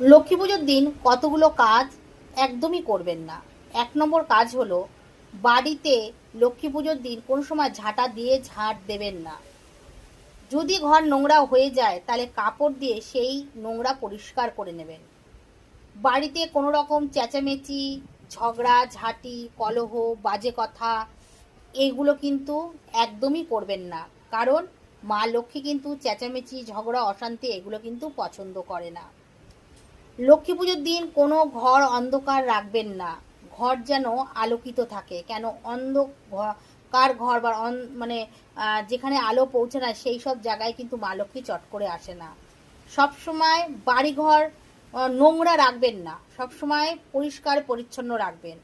লক্ষ্মী পুজোর দিন কতগুলো কাজ একদমই করবেন না। এক নম্বর কাজ হলো, বাড়িতে লক্ষ্মী পুজোর দিন কোনো সময় ঝাঁটা দিয়ে ঝাঁট দেবেন না। যদি ঘর নোংরা হয়ে যায়, তাহলে কাপড় দিয়ে সেই নোংরা পরিষ্কার করে নেবেন। বাড়িতে কোনো রকম চেঁচামেচি, ঝগড়া, ঝাঁটি, কলহ, বাজে কথা এইগুলো কিন্তু একদমই করবেন না। কারণ মা লক্ষ্মী কিন্তু চেঁচামেচি, ঝগড়া, অশান্তি এগুলো কিন্তু পছন্দ করে না। লক্ষ্মী পুজোর দিন কোনো ঘর অন্ধকার রাখবেন না। ঘর যেন আলোকিত থাকে। কেন অন্ধ অন্ধকার ঘর বা মানে যেখানে আলো পৌঁছে না, সেই সব জায়গায় কিন্তু মা লক্ষ্মী চট করে আসে না। সব সময় বাড়িঘর নোংরা রাখবেন না। সব সময় পরিষ্কার, পরিচ্ছন্ন রাখবেন।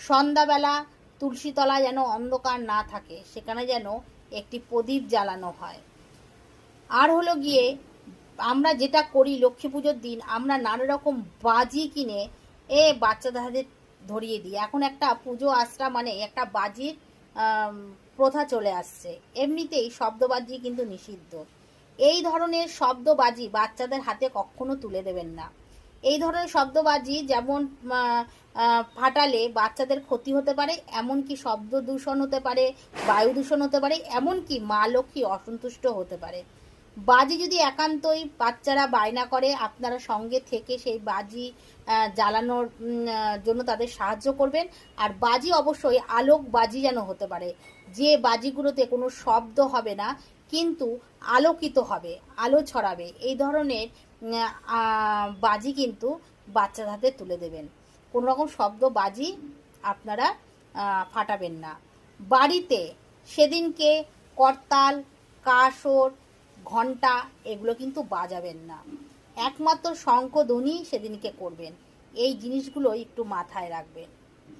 সন্ধ্যাবেলা তুলসীতলা যেন অন্ধকার না থাকে, সেখানে যেন একটি প্রদীপ জ্বালানো হয়। আর হলো গিয়ে আমরা যেটা করি লক্ষ্মী পুজোর দিন, আমরা নানা রকম বাজি কিনে এ বাচ্চাদের ধরিয়ে দিই। এখন একটা পুজো আসরা মানে একটা বাজির প্রথা চলে আসছে। এমনিতেই শব্দবাজি কিন্তু নিষিদ্ধ। এই ধরনের শব্দবাজি বাচ্চাদের হাতে কখনো তুলে দেবেন না। এই ধরনের শব্দবাজি যেমন ফাটালে বাচ্চাদের ক্ষতি হতে পারে, এমনকি শব্দ দূষণ হতে পারে, বায়ু দূষণ হতে পারে, এমনকি মা লক্ষ্মী অসন্তুষ্ট হতে পারে। বাজি যদি একান্তই বাচ্চারা বায়না করে, আপনারা সঙ্গে থেকে সেই বাজি জ্বালানোর জন্য তাদের সাহায্য করবেন। আর বাজি অবশ্যই আলোক বাজি যেন হতে পারে। যে বাজিগুলোতে কোনো শব্দ হবে না, কিন্তু আলোকিত হবে, আলো ছড়াবে, এই ধরনের বাজি কিন্তু বাচ্চার হাতে তুলে দেবেন। কোনো রকম শব্দ, বাজি আপনারা ফাটাবেন না। বাড়িতে সেদিনকে করতাল, কাসর ঘণ্টা এগুলো কিন্তু বাজাবেন না। একমাত্র শঙ্খ ধ্বনি সেদিনকে করবেন। এই জিনিসগুলো একটু মাথায় রাখবেন।